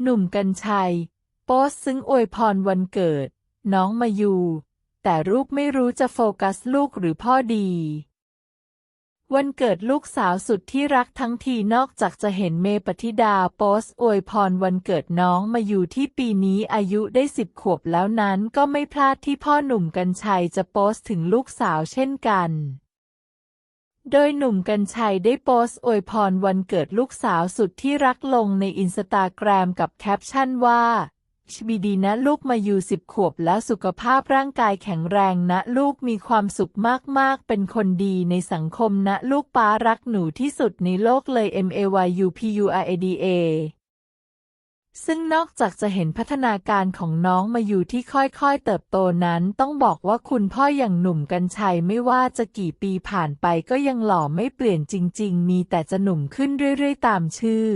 หนุ่มกัญชัย โพสซึ้งอวยพรวันเกิด น้องมายู แต่รูปไม่รู้จะโฟกัสลูกหรือพ่อดี วันเกิดลูกสาวสุดที่รักทั้งทีนอกจากจะเห็นเมปฏิดาโพสอวยพรวันเกิดน้องมาอยู่ที่ปีนี้อายุได้สิบขวบแล้วนั้นก็ไม่พลาดที่พ่อหนุ่มกัญชัยจะโพสถึงลูกสาวเช่นกัน โดยหนุ่มกัญชัยได้โพสต์อวยพรวันเกิดลูกสาวสุดที่รักลงในอินสตาแกรมกับแคปชั่นว่าชบีดีนะลูกมาอยู่สิบขวบแล้วสุขภาพร่างกายแข็งแรงนะลูกมีความสุขมากๆ เป็นคนดีในสังคมนะลูกป้ารักหนูที่สุดในโลกเลย MAYU PURADA ซึ่งนอกจากจะเห็นพัฒนาการของน้องมาอยู่ที่ค่อยๆ เติบโตนั้น ต้องบอกว่าคุณพ่ออย่างหนุ่มกัญชัยไม่ว่าจะกี่ปีผ่านไปก็ยังหล่อไม่เปลี่ยนจริง ๆ มีแต่จะหนุ่มขึ้นเรื่อยๆ ตามชื่อ